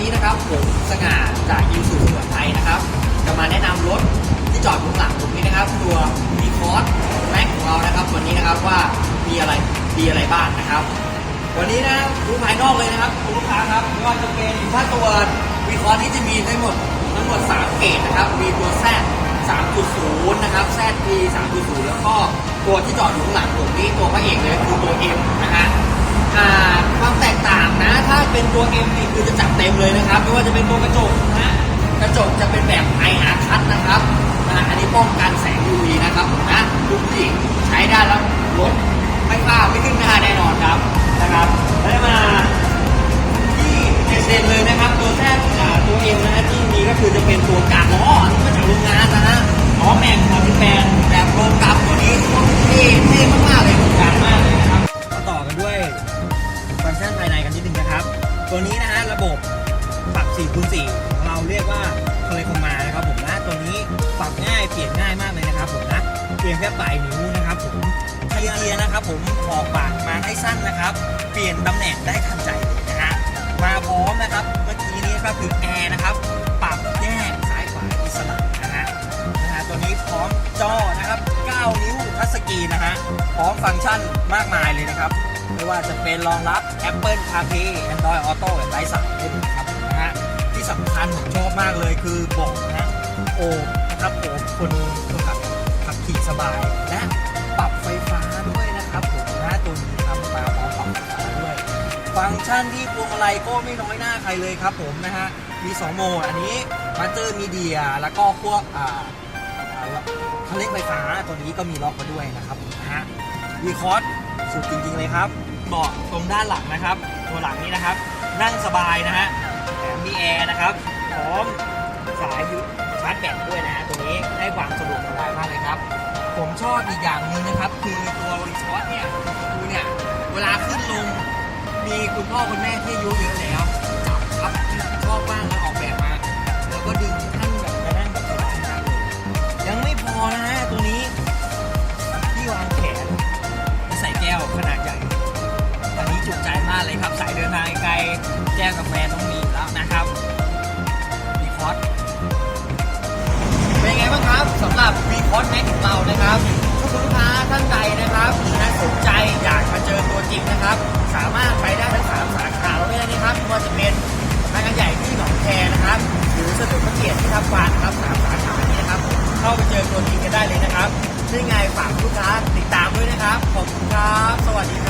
นี้นะครับผมสง่าจากยูสุสุวรรณไทยนะครับ จะมาแนะนำรถที่จอดบนหลังผมนี้นะครับ ตัวมีคอร์สแม็กของเรานะครับ วันนี้นะครับว่ามีอะไรดีอะไรบ้างนะครับ วันนี้นะดูภายนอกเลยนะครับคุณลูกค้าครับไม่ว่าจะเป็นถ้าตัววีคอร์สที่จะมีทั้งหมดทั้งหมด 3 เกตนะครับ มีตัวแซด3.0 นะครับ ZP 3.0 แล้วก็ตัวที่จอดอยู่หลังผมนี่ตัวพระเอกเลยคือตัว M นะฮะความแตกต่างนะ ถ้าเป็นตัว M นี่ เต็มเลยนะครับไม่ว่าจะเป็นตัวกระจกนะกระจกจะเป็นแบบ IR คัทนะครับนะอันนี้ป้องกันแสง UV นะครับนะทุกที่ใช้ได้แล้วลด ปรับ4คูณ4ของเราเรียกว่าคอลเลคอมมานะครับผมนะตัวนี้ปรับง่ายเปลี่ยนง่ายมากเลยนะครับผมนะเพียงแค่ปลายนิ้วนะครับผมเทียร์นะครับผมขอบปากมาให้สั้นนะครับ เปลี่ยนตำแหน่งได้ทันใจเลยนะฮะมาพร้อมนะครับเมื่อกี้นี้ก็คือแอร์นะครับปรับแยกซ้ายขวาอิสระนะฮะนะฮะตัวนี้พร้อมจอนะครับ 9 นิ้วทัชสกรีนนะฮะพร้อมฟังก์ชันมากมายเลยนะครับไม่ว่าจะเป็นรองรับ Apple CarPlay Android Auto แบบไร้สายได้เลยครับ สำคัญผมชอบมากเลยคือเบอกนะฮะโอบนะครับโอบคนคนขับขับขี่สบายและปรับไฟฟ้าด้วยนะครับผมนะตัวนี้ทำมาพร้อมปรับไฟฟ้าด้วย ฟังก์ชันที่พวงมาลัยก็ไม่น้อยหน้าใครเลยครับผมนะฮะมี2โหมดอันนี้มาสเตอร์มีเดียแล้วก็พวกอ่าอ่าคันเร่งไฟฟ้าตัวนี้ก็มีล็อกมาด้วยนะครับนะฮะวีคอร์สสุดจริงๆเลยครับเบาะตรงด้านหลังนะครับ ตัวหลังนี้นะครับ นั่งสบายนะฮะ แถมมีแอร์นะครับ พร้อมสายยูชาร์จแบตด้วยนะฮะตัวนี้ให้ความสะดวกสบายมากเลยครับ ผมชอบอีกอย่างหนึ่งนะครับ คือตัวรีคอร์สเนี่ยดูเนี่ย เวลาขึ้นลง มีคุณพ่อคุณแม่ที่อายุเยอะแล้วจับครับชอบมากเลยออกแบบมา แล้วก็ดึงท่านแบบจะนั่งแบบสบายมากเลยยังไม่พอนะฮะตัวนี้ที่วางแขนใส่แก้วขนาดใหญ่อันนี้จุใจมากเลยครับ สายเดินทางไกลแก้วกาแฟต้อง นี่ไงฝากลูกค้าติดตามด้วยนะครับ ขอบคุณครับ สวัสดีครับ